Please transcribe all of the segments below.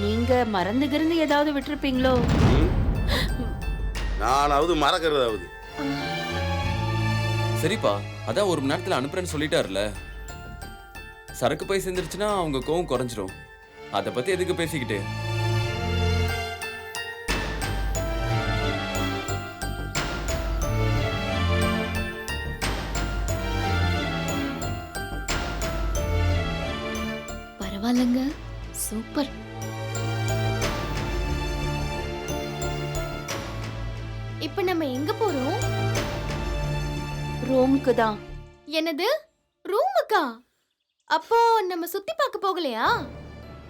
நீங்க மறந்து கிருந்து ஏதாவது விட்டிருப்பீங்களோ? ம்? நானாவது மறக்கிறதாவது. சரிப்பா அதான் ஒரு மணி நேரத்துல அனுப்புறேன்னு சொல்லிட்டாருல. சரக்கு போய் சேர்ந்துருச்சுன்னா அவங்க கோவம் குறைஞ்சிரும். அதை பத்தி எதுக்கு பேசிக்கிட்டு? பரவாயில்லைங்க. சூப்பர். இப்ப நம்ம எங்க போறோம்? ரூமுக்கு தான். என்னது? ரூமுக்கா? அப்போ நம்ம சுத்தி பார்க்க போகலையா?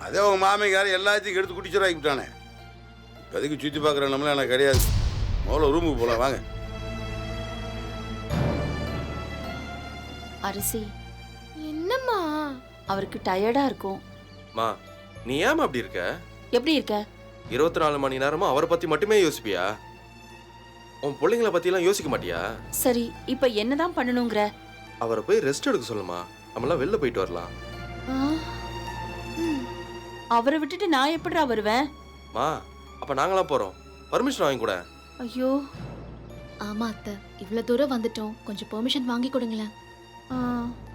அதே உங்க மாமிக்காரன் எல்லாத்தையும் எடுத்து குடிச்சிடாக்கி விட்டானே இப்போதைக்கு சுற்றி பார்க்குற நம்மளாம் எனக்கு கிடையாது. முதல்ல ரூமுக்கு போகலாம் வாங்க. அரிசி. என்னம்மா? அவருக்கு டயர்டா இருக்கும். மா நீ ஏமா அப்படி இருக்க? எப்படி இருக்க? இருபத்தி நாலு மணி நேரமும் அவரை பத்தி மட்டுமே யோசிப்பியா? உன் பிள்ளைங்கள பத்திலாம் யோசிக்க மாட்டியா? சரி இப்ப என்னதான் பண்ணணுங்கிற? அவரை போய் ரெஸ்ட் எடுக்க சொல்லுமா. நம்மளாம் வெளில போயிட்டு வரலாம். அவரை விட்டுட்டு நான் எப்படிடா வருவேன்? மா அப்ப நாங்களாம் போறோம். பர்மிஷன் வாங்கி கூட. ஐயோ. ஆமா அத்தை. இவ்வளவு தூரம் வந்துட்டோம். கொஞ்சம் பெர்மிஷன் வாங்கி கொடுங்களேன்.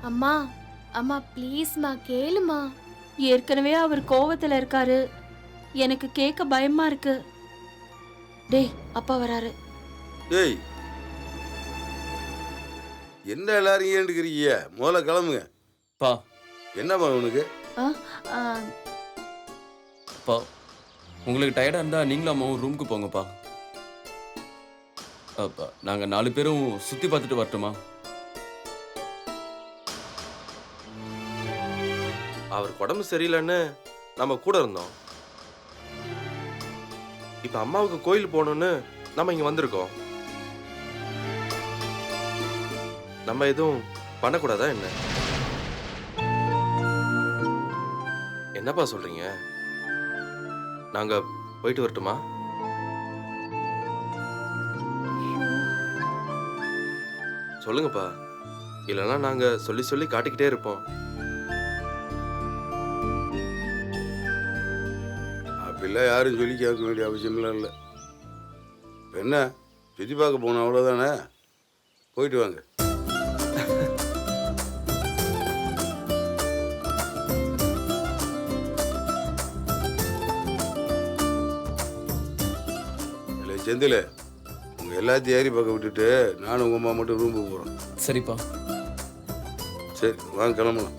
அம்மா அம்மா ப்ளீஸ்மா கேளுமா. ஏற்கனவே அவர் கோவத்துல இருக்காரு. எனக்கு கேட்க பயமா இருக்கு. டேய் அப்பா வராரு. ஏய் என்ன எல்லாரும் ஏண்டுக்கிறீங்க முதல்ல கிளம்புங்க. பா. என்னம்மா உனக்கு? பா. உங்களுக்கு டயர்டா இருந்தா நீங்களும் அம்மாவும் ரூமுக்கு போங்கப்பா. அப்பா நாங்க நாலு பேரும் சுத்தி பார்த்துட்டு வரட்டுமா? அவருக்கு உடம்பு சரியில்லைன்னு நம்ம கூட இருந்தோம். இப்ப அம்மாவுக்கு கோயில் போகணும்னு நம்ம இங்க வந்திருக்கோம். நம்ம எதுவும் பண்ணக்கூடாதா என்ன? என்னப்பா சொல்றீங்க? நாங்க போயிட்டு வரட்டுமா? சொல்லுங்கப்பா. இல்லைன்னா நாங்க சொல்லி சொல்லி காட்டிக்கிட்டே இருப்போம். அப்படிலாம் யாரும் சொல்லி கேட்க வேண்டிய அவசியம்லாம் இல்லை. என்ன? சுற்றி பார்க்க போகணும் அவ்வளோதானே போயிட்டு வாங்க. செந்தில் உங்கள் எல்லாத்தையும் ஏறி பார்க்க விட்டுட்டு நானும் உங்கள் அம்மா மட்டும் ரூமுக்கு போகிறோம் சரிப்பா. சரி வாங்க கிளம்பலாம்.